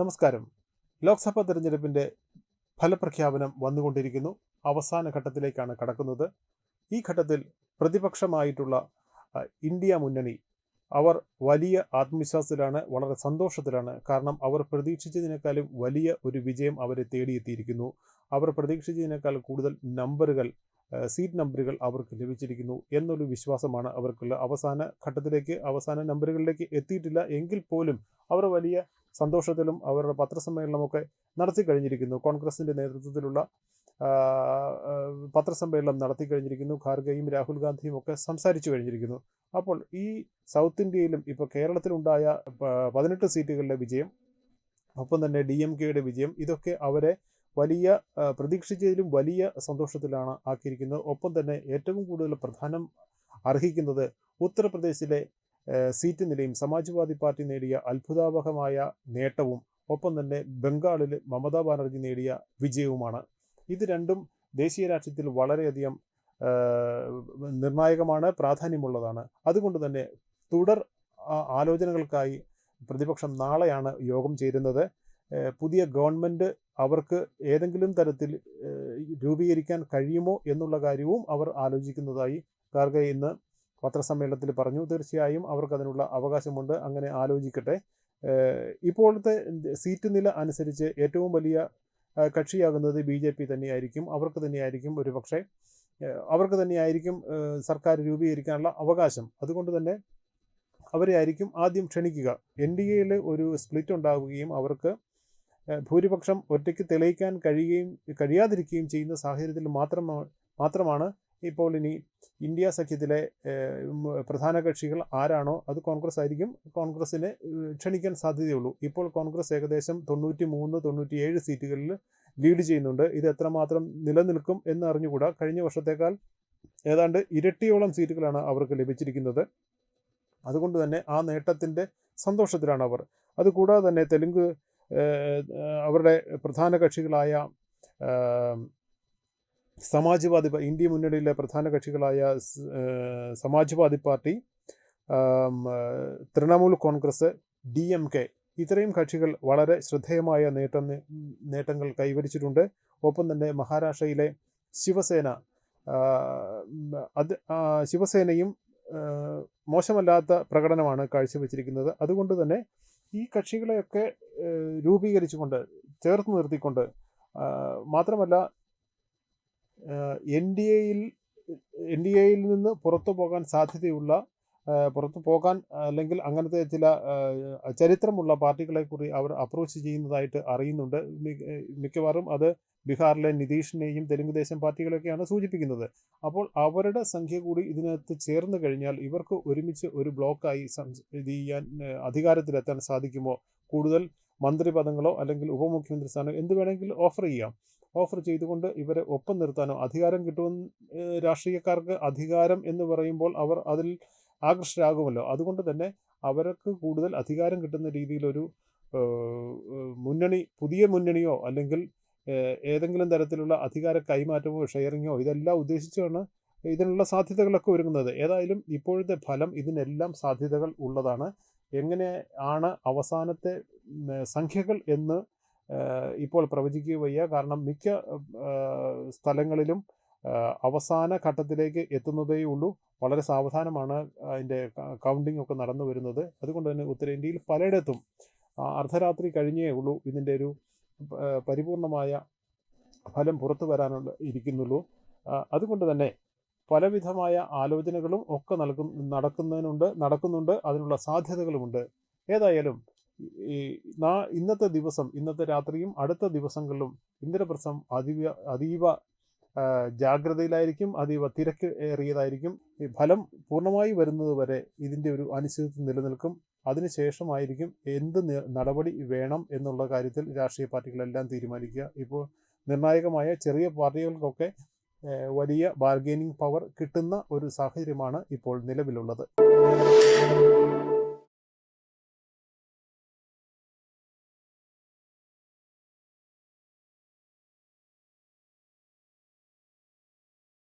നമസ്കാരം. ലോക്സഭാ തെരഞ്ഞെടുപ്പിന്റെ ഫലപ്രഖ്യാപനം വന്നുകൊണ്ടിരിക്കുന്നു. അവസാന ഘട്ടത്തിലേക്കാണ് കടക്കുന്നത്. ഈ ഘട്ടത്തിൽ പ്രതിപക്ഷമായിട്ടുള്ള ഇന്ത്യ മുന്നണി അവർ വലിയ ആത്മവിശ്വാസത്തിലാണ് വളരെ സന്തോഷത്തിലാണ്. കാരണം അവർ പ്രതീക്ഷിച്ചതിനേക്കാളും വലിയ ഒരു വിജയം അവരെ തേടിയെത്തിയിരിക്കുന്നു. അവർ പ്രതീക്ഷിച്ചതിനേക്കാൾ കൂടുതൽ നമ്പറുകൾ സീറ്റ് നമ്പറുകൾ അവർക്ക് ലഭിച്ചിരിക്കുന്നു എന്നൊരു വിശ്വാസമാണ് അവർക്കുള്ള. അവസാന ഘട്ടത്തിലേക്ക് അവസാന നമ്പറുകളിലേക്ക് എത്തിയിട്ടില്ല എങ്കിൽ പോലും അവർ വലിയ സന്തോഷത്തിലും അവരുടെ പത്രസമ്മേളനമൊക്കെ നടത്തി കഴിഞ്ഞിരിക്കുന്നു. കോൺഗ്രസിന്റെ നേതൃത്വത്തിലുള്ള പത്രസമ്മേളനം നടത്തി കഴിഞ്ഞിരിക്കുന്നു. ഖാർഗെയും രാഹുൽ ഗാന്ധിയും ഒക്കെ സംസാരിച്ചു കഴിഞ്ഞിരിക്കുന്നു. അപ്പോൾ ഈ സൗത്ത് ഇന്ത്യയിലും ഇപ്പോൾ കേരളത്തിലുണ്ടായ പതിനെട്ട് സീറ്റുകളിലെ വിജയം ഒപ്പം തന്നെ ഡി എം കെയുടെ വിജയം ഇതൊക്കെ അവരെ വലിയ പ്രതീക്ഷിച്ചതിലും വലിയ സന്തോഷത്തിലാണ് ആക്കിയിരിക്കുന്നത്. ഒപ്പം തന്നെ ഏറ്റവും കൂടുതൽ പ്രധാനം അർഹിക്കുന്നത് ഉത്തർപ്രദേശിലെ സീറ്റ് നിലയും സമാജ്വാദി പാർട്ടി നേടിയ അത്ഭുതാവഹമായ നേട്ടവും ഒപ്പം തന്നെ ബംഗാളിൽ മമതാ ബാനർജി നേടിയ വിജയവുമാണ്. ഇത് രണ്ടും ദേശീയ രാഷ്ട്രീയത്തിൽ വളരെയധികം നിർണായകമാണ് പ്രാധാന്യമുള്ളതാണ്. അതുകൊണ്ട് തന്നെ തുടർ ആലോചനകൾക്കായി പ്രതിപക്ഷം നാളെയാണ് യോഗം ചേരുന്നത്. പുതിയ ഗവൺമെന്റ് അവർക്ക് ഏതെങ്കിലും തരത്തിൽ രൂപീകരിക്കാൻ കഴിയുമോ എന്നുള്ള കാര്യവും അവർ ആലോചിക്കുന്നതായി കാർഗെ ഇന്ന് പത്രസമ്മേളനത്തിൽ പറഞ്ഞു. തീർച്ചയായും അവർക്ക് അതിനുള്ള അവകാശമുണ്ട്. അങ്ങനെ ആലോചിക്കട്ടെ. ഇപ്പോഴത്തെ സീറ്റ് നില അനുസരിച്ച് ഏറ്റവും വലിയ കക്ഷിയാകുന്നത് ബി ജെ പി തന്നെയായിരിക്കും. അവർക്ക് തന്നെയായിരിക്കും ഒരു പക്ഷേ അവർക്ക് തന്നെയായിരിക്കും സർക്കാർ രൂപീകരിക്കാനുള്ള അവകാശം. അതുകൊണ്ട് തന്നെ അവരെ ആയിരിക്കും ആദ്യം ക്ഷണിക്കുക. എൻ ഡി എയിൽ ഒരു സ്പ്ലിറ്റ് ഉണ്ടാവുകയും അവർക്ക് ഭൂരിപക്ഷം ഒറ്റയ്ക്ക് തെളിയിക്കാൻ കഴിയുകയും കഴിയാതിരിക്കുകയും ചെയ്യുന്ന സാഹചര്യത്തിൽ മാത്രമാണ് മാത്രമാണ് ഇപ്പോൾ ഇനി ഇന്ത്യ സഖ്യത്തിലെ പ്രധാന കക്ഷികൾ ആരാണോ അത് കോൺഗ്രസ് ആയിരിക്കും. കോൺഗ്രസിനെ ക്ഷണിക്കാൻ സാധ്യതയുള്ളൂ. ഇപ്പോൾ കോൺഗ്രസ് ഏകദേശം തൊണ്ണൂറ്റി മൂന്ന് തൊണ്ണൂറ്റിയേഴ് സീറ്റുകളിൽ ലീഡ് ചെയ്യുന്നുണ്ട്. ഇത് എത്രമാത്രം നിലനിൽക്കും എന്ന് അറിഞ്ഞുകൂടാ. കഴിഞ്ഞ വർഷത്തേക്കാൾ ഏതാണ്ട് ഇരട്ടിയോളം സീറ്റുകളാണ് അവർക്ക് ലഭിച്ചിരിക്കുന്നത്. അതുകൊണ്ട് തന്നെ ആ നേട്ടത്തിന്റെ സന്തോഷത്തിലാണ് അവർ. അതുകൂടാതെ തന്നെ തെലുങ്ക് അവരുടെ പ്രധാന കക്ഷികളായ സമാജ്വാദി ഇന്ത്യ മുന്നണിയിലെ പ്രധാന കക്ഷികളായ Samajwadi party Trinamool Congress D M K ഇത്രയും കക്ഷികൾ വളരെ ശ്രദ്ധേയമായ നേട്ടം നേട്ടങ്ങൾ കൈവരിച്ചിട്ടുണ്ട്. ഒപ്പം തന്നെ മഹാരാഷ്ട്രയിലെ ശിവസേന അത് ശിവസേനയും മോശമല്ലാത്ത പ്രകടനമാണ് കാഴ്ചവെച്ചിരിക്കുന്നത്. അതുകൊണ്ട് തന്നെ ഈ കക്ഷികളെയൊക്കെ രൂപീകരിച്ചുകൊണ്ട് ചേർത്ത് നിർത്തിക്കൊണ്ട് മാത്രമല്ല എൻ ഡി എയിൽ എൻ ഡി എയിൽ നിന്ന് പുറത്തു പോകാൻ സാധ്യതയുള്ള പുറത്തു പോകാൻ അല്ലെങ്കിൽ അങ്ങനത്തെ ചില ചരിത്രമുള്ള പാർട്ടികളെ കുറി അവർ അപ്രോച്ച് ചെയ്യുന്നതായിട്ട് അറിയുന്നുണ്ട്. മിക്കവാറും അത് ബീഹാറിലെ നിതീഷിനെയും തെലുങ്ക് ദേശം പാർട്ടികളൊക്കെയാണ് സൂചിപ്പിക്കുന്നത്. അപ്പോൾ അവരുടെ സംഖ്യ കൂടി ഇതിനകത്ത് ചേർന്ന് കഴിഞ്ഞാൽ ഇവർക്ക് ഒരുമിച്ച് ഒരു ബ്ലോക്കായി ഇത് ചെയ്യാൻ അധികാരത്തിലെത്താൻ സാധിക്കുമോ? കൂടുതൽ മന്ത്രിപദങ്ങളോ അല്ലെങ്കിൽ ഉപമുഖ്യമന്ത്രി സ്ഥാനം എന്ത് വേണമെങ്കിലും ഓഫർ ചെയ്യാം. ഓഫർ ചെയ്തുകൊണ്ട് ഇവരെ ഒപ്പം നിർത്താനോ? അധികാരം കിട്ടുമെന്ന് രാഷ്ട്രീയക്കാർക്ക് അധികാരം എന്ന് പറയുമ്പോൾ അവർ അതിൽ ആകൃഷ്ടരാകുമല്ലോ. അതുകൊണ്ട് തന്നെ അവർക്ക് കൂടുതൽ അധികാരം കിട്ടുന്ന രീതിയിലൊരു മുന്നണി പുതിയ മുന്നണിയോ അല്ലെങ്കിൽ ഏതെങ്കിലും തരത്തിലുള്ള അധികാര കൈമാറ്റമോ ഷെയറിങ്ങോ ഇതെല്ലാം ഉദ്ദേശിച്ചാണ് ഇതിനുള്ള സാധ്യതകളൊക്കെ ഒരുങ്ങുന്നത്. ഏതായാലും ഇപ്പോഴത്തെ ഫലം ഇതിനെല്ലാം സാധ്യതകൾ ഉള്ളതാണ്. എങ്ങനെയാണ് അവസാനത്തെ സംഖ്യകൾ എന്ന് ഇപ്പോൾ പ്രവചിക്കുക വയ്യ കാരണം മിക്ക സ്ഥലങ്ങളിലും അവസാന ഘട്ടത്തിലേക്ക് എത്തുന്നതേ ഉള്ളൂ. വളരെ സാവധാനമാണ് അതിന്റെ കൗണ്ടിംഗ് ഒക്കെ നടന്നു വരുന്നത്. അതുകൊണ്ട് തന്നെ ഉത്തരേന്ത്യയിൽ പലയിടത്തും അർദ്ധരാത്രി കഴിഞ്ഞേ ഉള്ളൂ. ഇതിന്റെ ഒരു പരിപൂർണമായ ഫലം പുറത്തു വരാനുള്ള ഇരിക്കുന്നുള്ളൂ. അതുകൊണ്ട് തന്നെ പലവിധമായ ആലോചനകളും ഒക്കെ നൽകും നടക്കുന്നതിനുണ്ട് നടക്കുന്നുണ്ട്. അതിനുള്ള സാധ്യതകളുമുണ്ട്. ഏതായാലും ഇന്നത്തെ ദിവസം ഇന്നത്തെ രാത്രിയും അടുത്ത ദിവസങ്ങളിലും ഇന്ദ്രപ്രസ്ഥം അതീവ അതീവ ജാഗ്രതയിലായിരിക്കും അതീവ തിരക്ക് ഏറിയതായിരിക്കും. ഈ ഫലം പൂർണമായി വരുന്നത് വരെ ഇതിന്റെ ഒരു അനിശ്ചിതത്വം നിലനിൽക്കും. അതിനുശേഷമായിരിക്കും എന്ത് നടപടി വേണം എന്നുള്ള കാര്യത്തിൽ രാഷ്ട്രീയ പാർട്ടികളെല്ലാം തീരുമാനിക്കുക. ഇപ്പോൾ നിർണായകമായ ചെറിയ പാർട്ടികൾക്കൊക്കെ വലിയ ബാർഗെയിനിങ് പവർ കിട്ടുന്ന ഒരു സാഹചര്യമാണ് ഇപ്പോൾ നിലവിലുള്ളത്.